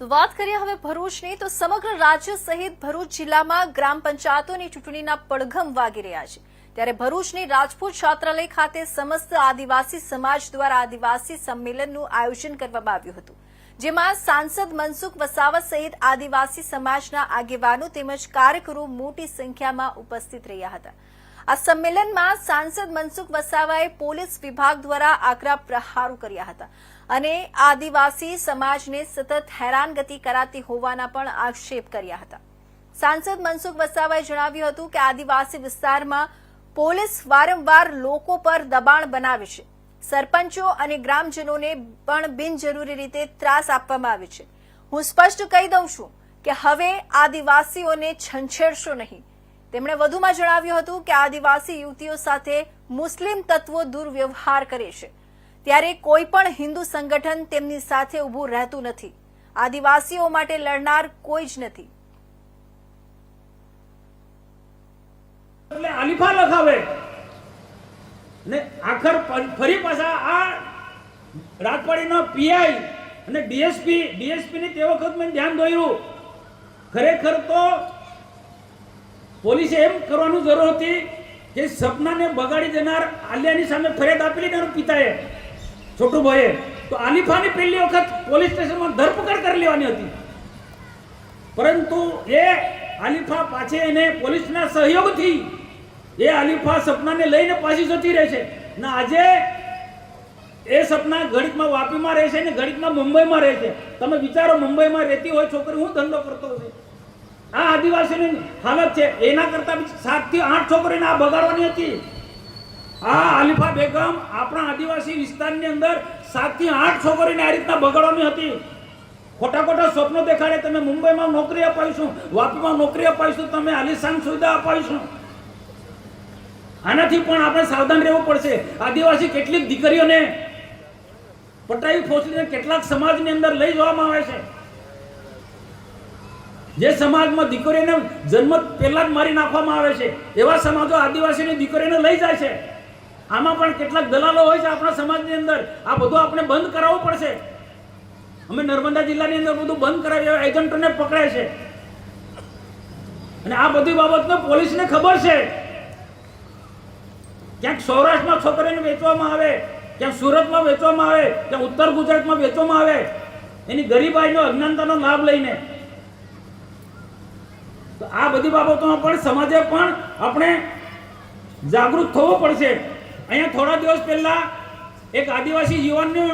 વાત કરીએ હવે ભરૂચની, તો સમગ્ર રાજ્ય સહિત ભરૂચ જિલ્લામાં ગ્રામ પંચાયતોની ચૂંટણીના પડઘમ વાગી રહ્યા છે. ત્યારે ભરૂચની રાજપૂત છાત્રાલય ખાતે સમસ્ત આદિવાસી સમાજ દ્વારા આદિવાસી સંમેલનનું આયોજન કરવામાં આવ્યું હતું. જેમાં સાંસદ મનસુખ વસાવત સહિત આદિવાસી સમાજના આગેવાનો તેમજ કાર્યકરો મોટી સંખ્યામાં ઉપસ્થિત રહ્યા હતા. આ સંમેલનમાં સાંસદ મનસુખ વસાવાએ પોલીસ વિભાગ દ્વારા આકરા પ્રહારો કર્યા હતા અને આદિવાસી સમાજને સતત હેરાનગતિ કરાતી હોવાના પણ આક્ષેપ કર્યા હતા. સાંસદ મનસુખ વસાવાએ જણાવ્યું હતું કે આદિવાસી વિસ્તારમાં પોલીસ વારંવાર લોકો પર દબાણ બનાવે છે. સરપંચો અને ગ્રામજનોને પણ બિનજરૂરી રીતે ત્રાસ આપવામાં આવે છે. હું સ્પષ્ટ કહી દઉં છું કે હવે આદિવાસીઓને છંછેડશો નહીં. તેમણે વધુમાં જણાવ્યું હતું કે આદિવાસી યુવતીઓ સાથે મુસ્લિમ તત્વો દુર્વ્યવહાર કરે છે. ત્યારે કોઈ પણ હિન્દુ સંગઠન તેમની સાથે ઊભું રહેતું નથી. આદિવાસીઓ માટે લડનાર કોઈ જ નથી. આલિફા લખાવે. ને આખર ફરી પાછા આ રાજવાડીનો પીઆઈ અને ડીએસપી ડીએસપી ની તે વખત મેં ધ્યાન દોર્યું. ખરેખર તો પોલીસે એમ કરવાનું જરૂર હતી કે સપનાને બગાડી દેનાર આલિયાની સામે ફરિયાદ આપેલી ને પિતાએ છોટું ભાઈએ તો આલિફાની પહેલી વખત પોલીસ સ્ટેશનમાં ધરપકડ કરી લેવાની હતી. પરંતુ એ આલિફા પાછે એને પોલીસના સહયોગથી એ આલિફા સપનાને લઈને પાછી જતી રહે છે. ને આજે એ સપના ઘડીકમાં વાપીમાં રહે છે ને ઘડીકમાં મુંબઈમાં રહે છે. તમે વિચારો, મુંબઈમાં રહેતી હોય છોકરી હું ધંધો કરતો હોય? આ આદિવાસીની હાલત છે. એના કરતા સાતથી આઠ છોકરીને આ બગાડવાની હતી. આ આલિફા બેગમ આપણા આદિવાસી વિસ્તારની અંદર સાતથી આઠ છોકરીને આ રીતના બગાડવાની હતી. ખોટા ખોટા સ્વપ્નો દેખાડે. તમે મુંબઈમાં નોકરી અપાવીશું, વાપીમાં નોકરી અપાવીશું, તમે આલિશાન સુવિધા અપાવીશું. આનાથી પણ આપણે સાવધાન રહેવું પડશે. આદિવાસી કેટલીક દીકરીઓને પટાવી ફોસલીને કેટલાક સમાજની અંદર લઈ જવામાં આવે છે. જે સમાજમાં દીકરીને જન્મ પહેલા જ મારી નાખવામાં આવે છે, એવા સમાજો આદિવાસીની દીકરીને લઈ જાય છે. આમાં પણ કેટલાક દલાલો હોય છે આપણા સમાજની અંદર. આ બધું આપણે બંધ કરાવવું પડશે. અમે નર્મદા જિલ્લાની અંદર બધું બંધ કરાવી એજન્ટોને પકડાય છે. અને આ બધી બાબતને પોલીસને ખબર છે. ક્યાંક સૌરાષ્ટ્રમાં છોકરીને વેચવામાં આવે, ક્યાંક સુરતમાં વેચવામાં આવે, ક્યાંક ઉત્તર ગુજરાતમાં વેચવામાં આવે. એની ગરીબાઈનો અજ્ઞાનતાનો લાભ લઈને તો આ બધી બાબતોમાં પણ સમાજે પણ આપણે જાગૃત થવું પડશે. અહીંયા થોડા દિવસ પહેલા એક આદિવાસી યુવાનનું